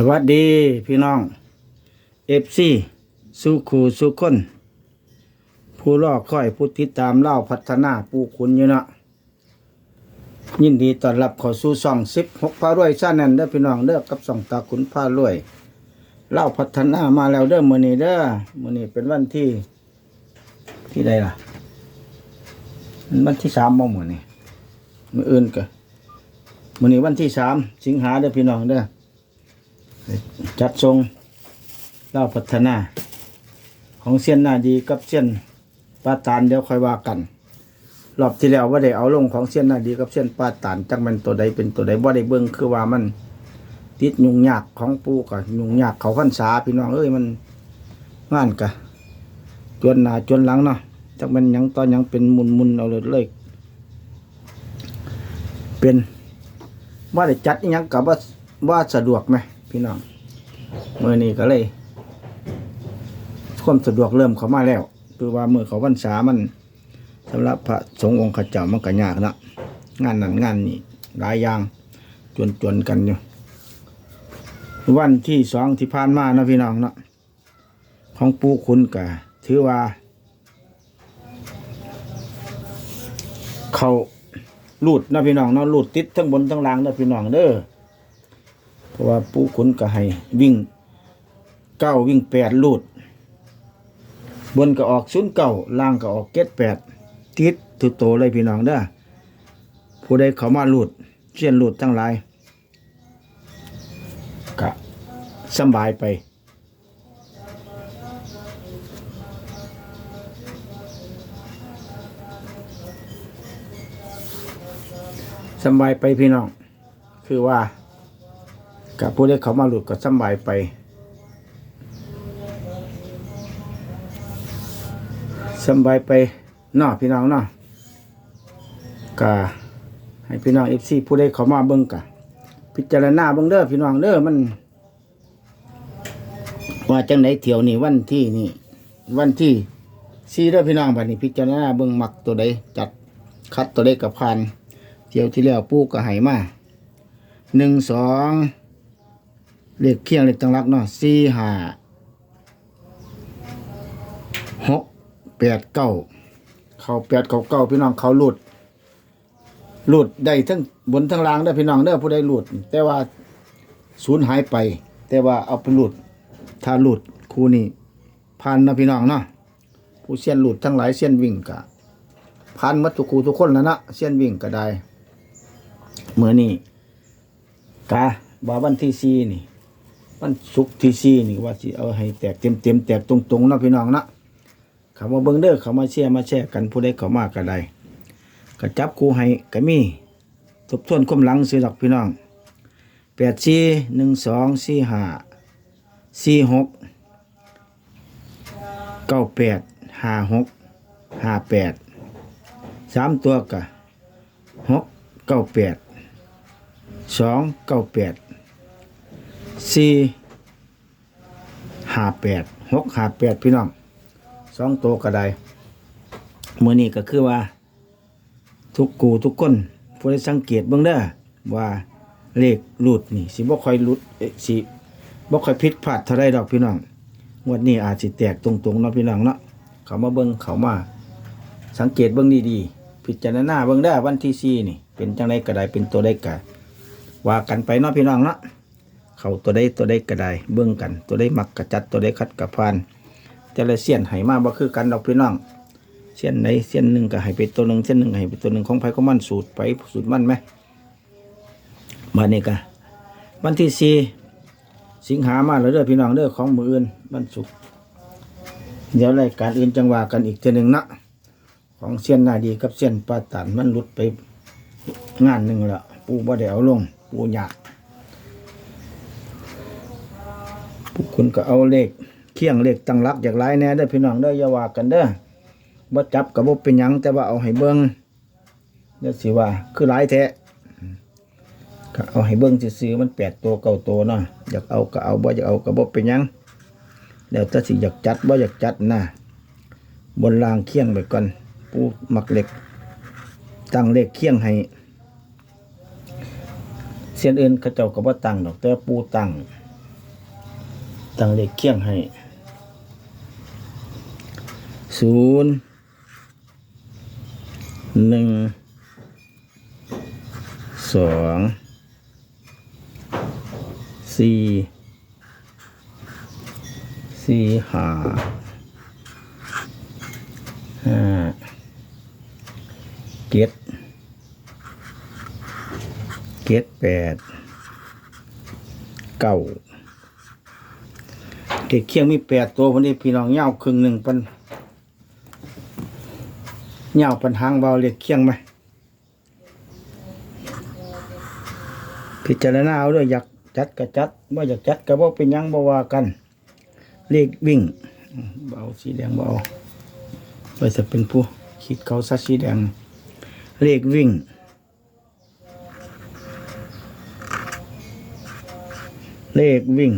สวัสดีพี่น้องเอฟซีสุขูสุคน ผู้รอค่อยผู้ติดตามเล่าพัฒนาปูคุณอยู่เนาะยินดีต้อนรับเข้าสู่ช่องสิบหกพารวยชาแนลเด้อพี่น้องเด้อกับส่องตาขุนพารวยเล่าพัฒนามาแล้วเด้อมื้อนี้เด้อมื้อนี้เป็นวันที่ ที่ใดล่ะมันวันที่สามบ่มื้อนี้มื้ออื่นก็มื้อนี้วันที่สามสิงหาเด้อพี่น้องเด้อ จัดทรงเล่าพัฒนา ของเซียนหน้าดีกับเซียนปาตานเดี๋ยวค่อยว่ากัน รอบที่แล้วว่าได้เอาลงของเซียนหน้าดีกับเซียนปาตานจักมันตัวใดเป็นตัวใดว่าได้เบิ่งคือว่ามันติดยุงยากของปูกับยุงยากเขาพันษาพี่น้องเอ้ยมันงานกะจวนหน้าจวนหลังเนาะจักมันยังตอนยังเป็นมุนมุนเอาเลยเลยเป็นว่าได้จัดยังกับว่าว่าสะดวกไหม พี่น้องเมื่อนี้ก็เลยความสะดวกเริ่มเข้ามาแล้วคือว่าเมื่อเขาพรรษามันสำหรับพระสงฆ์องค์ขจามันก็ยากนะงานนั้นงานนี้หลายอย่างจวนจวนๆกันอยู่วันที่สองที่ผ่านมานะพี่น้องเนาะของปูคุณกะถือว่า เขาลูดนะพี่น้องเนาะลูดติดทั้งบนทั้งล่างนะพี่น้องเด้อ ราะว่าปูคุณก็ให้วิ่งเก้าวิ่งแปดลูด บนก็ออกศูนย์เก้าล่างก็ออกเก็ดแปดติดทุกโตเลยพี่น้องเด้อผู้ใดเขามาลูดเชียนลูดทั้งหลายก็สบายไปสบายไปพี่น้อง คือว่า กับผู้ใดเขามาหลุดก็สบายไปสบายไปนาพี่น้องนาะกะให้พี่น้องเอฟซีผู้ใดเขามาเบิ่งกะ พิจารณาเบิ่งเด้อพี่น้องเด้อมัน ว่าจังไหนเที่ยวนี่วันที่นี่วันที่ซีเด้อพี่น้องบัดนี้พิจารณาเบิ่งมักตัวใดจัดคัดตัวใดกับพานเที่ยวที่แล้วปูก็ให้มาหนึ่งสอง เลขเคียงเลขตังรักเนาะสี่ห้าหกแปดเก้าเขาแปดเขาเก้าพี่น้องเขาหลุดหลุดได้ทั้งบนทั้งล่างได้พี่น้องเด้อผู้ใดหลุด แต่ว่าศูนย์หายไป แต่ว่าเอาไปหลุด ถ้าหลุดคู่นี้พันนะพี่น้องเนาะผู้เสียนหลุดทั้งหลายเสียนวิ่งกะพันมัดทุกคูทุกคนแล้วนะเสียนวิ่งก็ได้เมื่อนี่กาบาวันที่สี่นี่ วันศุกร์ที่สี่นี่ว่าสิเอาให้แตกเต็มเต็มแตกตรงๆนะพี่น้องนะเขามาเบิ้งเด้อเขามาเชียร์มาแชร์กันผู้ใดเขามากก็ได้ก็จับคูให้ก็มีทบทวนความหลังซื้อดอกพี่น้องแปดสี่หนึ่งสองสี่ห้าสี่หกเก้าแปดห้าหกห้าแปดสามตัวกะหกเก้าแปดสองเก้าแปด สี่ห้าแปดหกห้าแปดพี่น้องสองตัวก็ได้มือนี้ก็คือว่า ทุกกูทุกคนผู้ได้สังเกตเบื้องเด้อว่าเลขหลุดนี่สิบ่ค่อยหลุดสิบ่ค่อยผิดพลาดเท่าไรดอกพี่น้องงวดนี้อาจสิแตกตรงๆเนาะพี่น้องเนาะเขามาเบิ่งเขามา สังเกตเบิ่งดีๆพิจารณาเบิ่งได้อวันที่สี่นี่ เป็นจังไดก็ได้เป็นตัวใดก็ว่ากันไปเนาะพี่น้องเนาะ เขาตัวใดตัวใดก็ได้เบิ่งกัน ตัวใดมักกระจัดตัวใดคัดกระพานแต่ละเสี้ยนให้มาบ่คือกันดอกพี่น้องเส้นไหนเส้นหนึ่งก็ให้ไปตัวหนึ่งเส้นหนึ่งให้ไปตัวหนึ่งของไผก็มันสูตรไปสูตรมันไหมมาเนี่กะวันที่สี่สิงหามาแล้วเด้อพี่น้องเด้อของมืออื่นวันศุกร์เดี๋ยวรายการอื่นจังหว่ากันอีกเทีหนึ่งนะของเสียนนาดีกับเสียนปาตันมันหลุดไปงานหนึ่งละปูบ่ได้เอาลงปูอยา กปูคุณก็เอาเลขเคียงเลขตั้งรักจากหลายแน่ได้พี่น้องได้อย่าว่ากันเด้อบ่จับกับบ่เป็นหยังแต่ว่าเอาให้เบิ่งเดี๋ยวสิว่า คือหลายแท้ก็เอาให้เบิ่งซื่อมันแปดตัวเก้าตัวเนาะอยากเอาก็เอาบ่อยากเอาก็บ่เป็นหยังเดี๋ยวถ้าสิอยากจัดบ่อยากจัดนะบนรางเคียงไปก่อนปูหมักเหล็ก ตั้งเลขเคียงให้เสียนอื่นเขาเจ้าก็บ่ตั้งดอกแต่ปูตั้ง ตั้งเลขเคียงให้ศูนย์หนึ่งสองสี่สี่ห้าห้าเจ็ดเจ็ดแปดเก้า เด็กเคียงมีแปดตัววันนี้พี่น้องเงาวครึ่งหนึ่งปันเงาวปันหางเบาเล็กเคียงไหมพิจารณาเอาด้วยอยากจัดก็จัดว่าอยากจัดก็บ่เป็นยังบวากัน เลขวิ่ง เบาสีแดงเบาไว้จะเป็นผู้คิดเขาซัดสีแดง เลขวิ่งเลขวิ่ง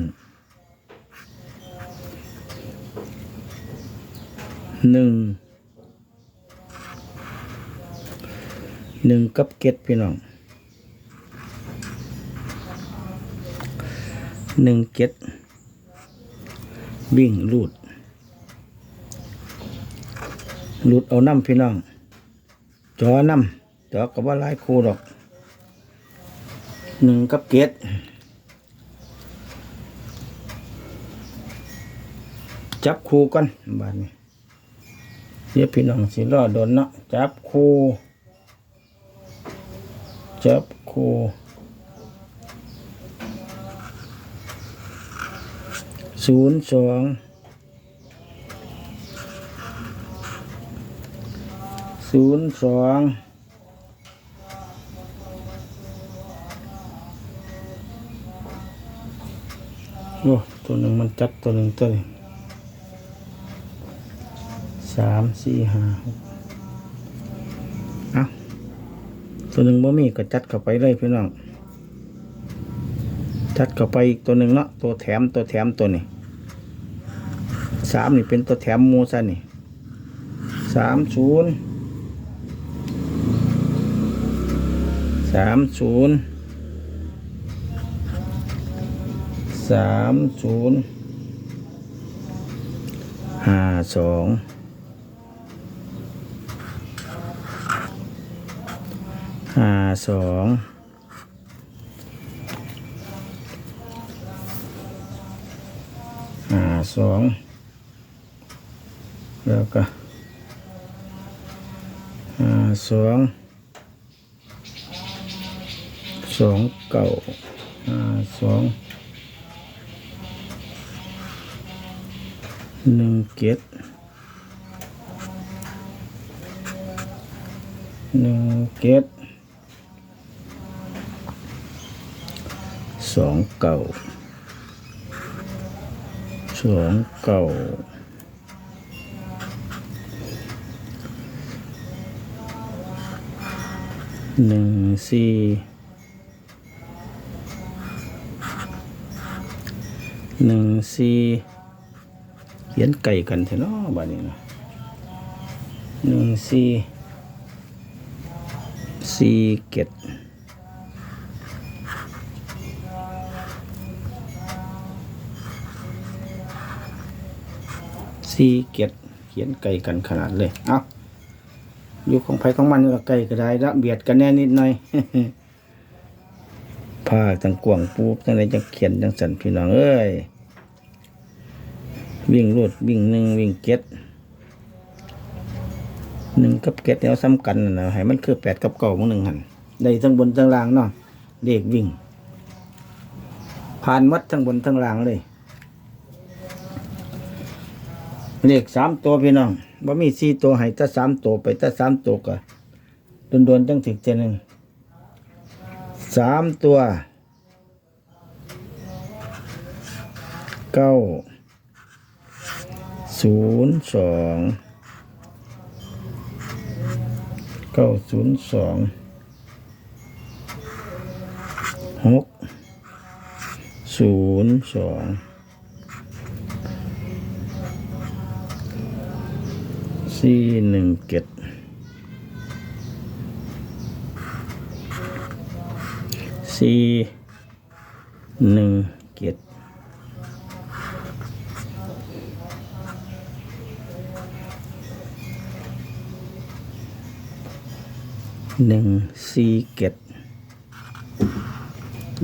หนึ่งหนึ่งกับเก็ดพี่น้องหนึ่งเก็ดวิ่งลูดลูดเอาน้ำพี่น้อง จอน้ำจอกับว่าลายคูดอกหนึ่งกับเก็ดจับคูกันบาดนี้ เดี๋ยพี่น้องสิรอโดนเนาะจับคู่จับคู่ศูนย์สองศูนย์สองโอ้ตัวหนึ่งมันจับตัวหนึ่งตัวนี้ สามสี่ห้าหกเอาตัวหนึ่งบ่มีก็จัดเข้าไปเลยพี่น้อง จัดเข้าไปอีกตัวหนึ่งเนาะตัวแถมตัวแถมตัวนี้สามนี่เป็นตัวแถมมูซะนี่สามศูนย์สามศูนย์สามศูนย์ห้าสอง ห้า สองห้าสองแล้วก็ห้าสองสองเก้าห้าสองหนึ่งเจ็ดหนึ่งเจ็ด สองเก่าสองเก่าหนึ่งสี่หนึ่งสี่เขียนไก่กันเถอะเนาะบ้านนี้นะหนึ่งสี่สี่เก็ด ซีเกียรเขียนไกลกันขนาดเลย เอาอยู่ของไผของมันก็ไกลก็ได้ละเบียดกันแน่นิดหน่อยผ้าจังกวางปูจังไรจังเขียนจังสันพี่น้องเอ้ย วิ่งรูดวิ่งหนึ่งวิ่งเก็ดหนึ่งกับเก็ดแล้วซ้ำกันนะให้มันคือแปดกับเก่าของหนึ่งหันได้ทั้งบนทั้งล่างเนาะเด็กวิ่ง ผ่านมัดทั้งบนทั้งล่างเลย เลขสามตัวพี่น้องว่ามีสี่ตัวให้แต่สามตัวไปแต่สามตัวก็โดนๆจังถึกเจหนึ่งสามตัวเก้าศูนย์สองเก้าศูนย์สองหกศูนย์สอง สี่หนึ่งเก็ดสี่หนึ่งเก็ดหนึ่งสี่เก็ด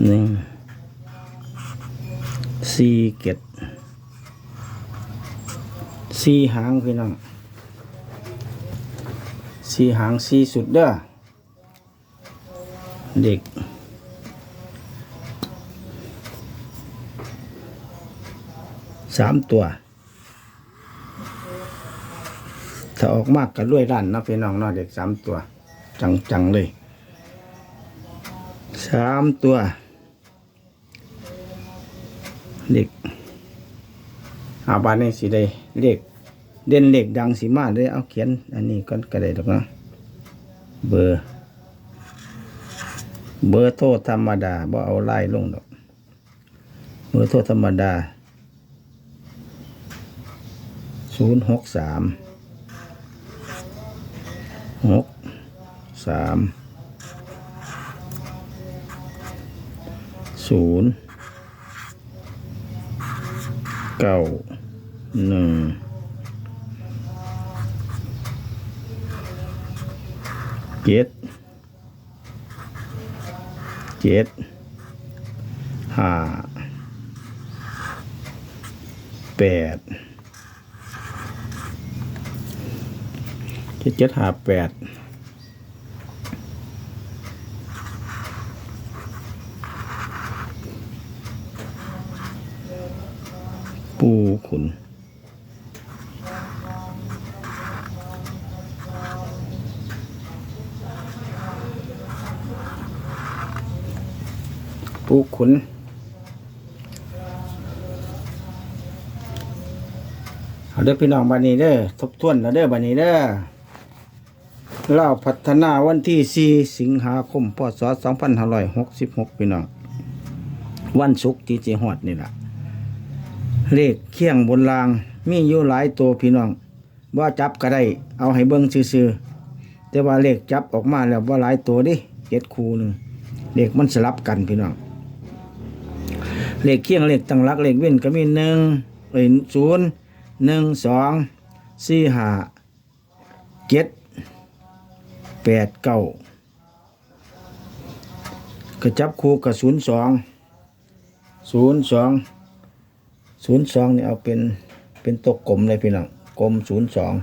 หนึ่งสี่เก็ดสี่หางพี่น้อง สีหางสีสุดเด้อเด็ก สามตัว ถ้าออกมากก็รวยล้านนะพี่น้องเนาะเด็กสามตัว จังๆเลยสามตัว เด็กอาบานนี้สิได้เลข เด่นเหลขดังสีมาเลยเอาเขียน อันนี้ก็กระไดดอกนะเบอร์ เบอร์โทรธรรมดาบ่เอาไล่ลงดอก เบอร์โทรธรรมดาศูนย์หกสามหกสามศูนย์เก้าหนึ่ง เจ็ดเจ็ดห้าแปดเจ็ดเจ็ดห้าแปดปูขุน ปูขุน เอาเด้อพี่น้องบานี้เด้อทบทวนแล้วเด้อบานี้เด้อเล่าพัฒนาวันที่ 4 สิงหาคม พศ 2566 พี่น้อง วันศุกร์ที่จีฮอดนี่แหละเลขเคียงบนราง มีอยู่หลายตัวพี่น้องว่าจับก็ได้ เอาให้เบิ่งซื่อๆแต่ว่าเลขจับออกมาแล้วว่าหลายตัวดิเจ็ดคูหนึ่งเลขมันสลับกันพี่น้อง เลขเคียงเลขตั้งหลักเลขเว้นก็มีหนึ่งเอ้ยศูนย์หนึ่งสองสี่ห้าเจ็ดแปดเก้าก็จับคู่กับศูนย์สองศูนย์สองศูนย์สองนี่เอาเป็นเป็นตัวกลมเลยพี่น้องกลมศูนย์สอง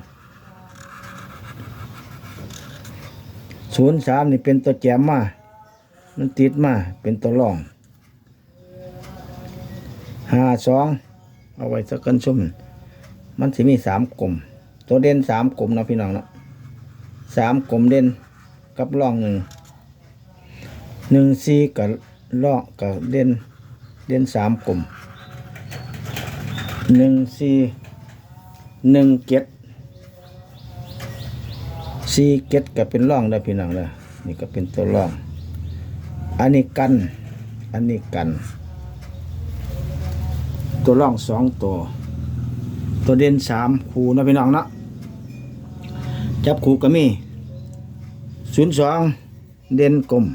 ศูนย์สามนี่เป็นตัวแจมมา มันติดมาเป็นตัวรอง ห้าสองเอาไว้สักกันชุ่มมันสิมีสามกลมตัวเด่นสามกลมนะพี่น้องเนาะสามกลมเด่นกับร่องหนึ่งหนึ่งซีกับร่องกับเด่นเด่นสามกลมหนึ่งซีหนึ่งเก็ดซีเก็ดก็เป็นร่องได้พี่น้องเลยนี่ก็เป็นตัวร่อง อันนี้กัน อันนี้กัน ตัวร่องสองตัว ตัวเด่นสามคูนะพี่น้องเนาะจับคูก็มีศูนย์สองเด่นกลม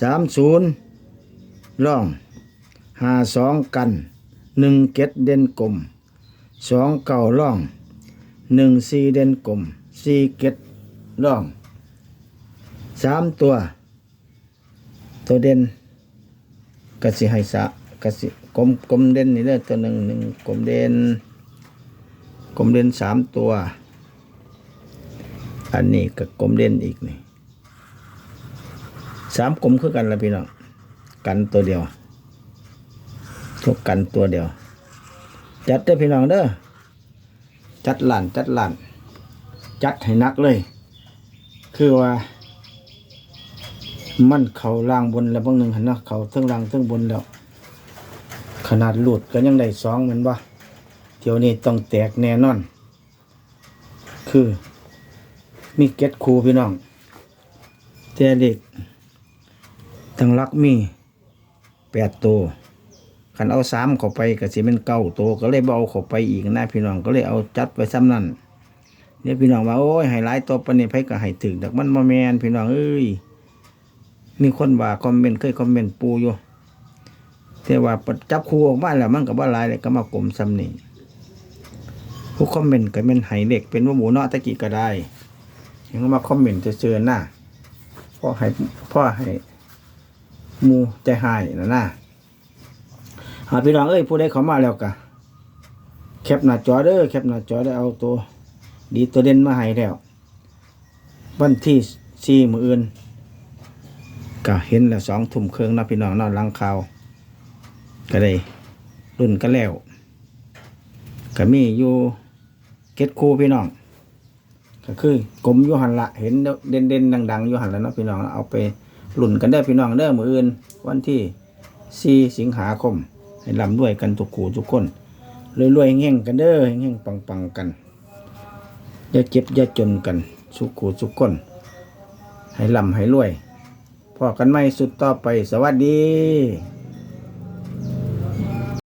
สามศูนย์ร่องห้าสองกันหนึ่งเก็ดเด่นกลมสองเก่าร่องหนึ่งสี่เด่นกลมสี่เก็ดร่องสามตัว ตัวเด่นกสิให้สะกสิ กลมกลมเด่นนี่เลยตัวหนึ่งหนึ่งกลมเด่นกลมเด่นสามตัว อันนี้กับกลมเด่นอีกนี่สามกลมคือกันละพี่น้องกันตัวเดียวทุกกันตัวเดียว จัดเด้อพี่น้องเด้อจัดหลานจัดหลานจัดให้นักเลย คือว่า มันเขาล่างบนแล้วบางหนึ่งหันนะเขาเทั้งล่างเทั้งบนแล้ว ขนาดหลุดก็ยังได้สองเหมือนว่าเที่ยวนี้ต้องแตกแน่นอน คือ มีเก็ตคูพี่น้องแต่เด็กทั้งรักมีแปดตัวขันเอาสามเข้าไปก็สิเป็นเก้าตัวก็เลยเบเอาเข้าไปอีกนะพี่น้องก็เลยเอาจัดไปซ้ำนั่นเนี่ยพี่น้องว่าโอ้ยให้หลายตัวปนนี้ไผก็ให้ถึกดักมันมาแมนพี่น้องเอ้ยมีคนว่าคอมเมนต์เคยคอมเมนต์ปูอยู่ แต่ว่าปัดจับครูออกมาแล้วมันก็บ่หลายเลยก็มากลมซ้ำนี่ผู้คอมเมนต์ก็เป็นไห้เด็กเป็นว่าหมูเนาะตะกี้ก็ได้ยังมาคอมเมนต์เจอๆหน้าพ่อให้พ่อให้หมูใจหายนะนะหาพี่น้องเอ้ยผู้ใดเข้ามาแล้วกะแคปหน้าจอเด้อแคปหน้าจอได้เอาตัว ดีตัวเด่นมาให้แล้ววันที่สี่มืออื่นก็เห็นแล้วสองทุ่มเครื่องนะพี่น้องนอนหลังข่าว ก็ได้รุ่นกันแล้วก็มีอยู่เก็ดคู่พี่น้องก็คือกลมอยู่หันละเห็นเด่นเด่นดังๆอยู่หันละเนาะพี่น้องเอาไปรุ่นกันได้พี่น้องเด้อมืออื่น วันที่สี่สิงหาคม ให้ลำด้วยกันทุกคู่ทุกคนรวยๆเงี้ยงๆกันเด้อเงี้ยงๆปังๆกันอย่าเจ็บอย่าจนกันสุขูสุขคน ให้ลำให้รวยพอกันไม่สุดต่อไปสวัสดี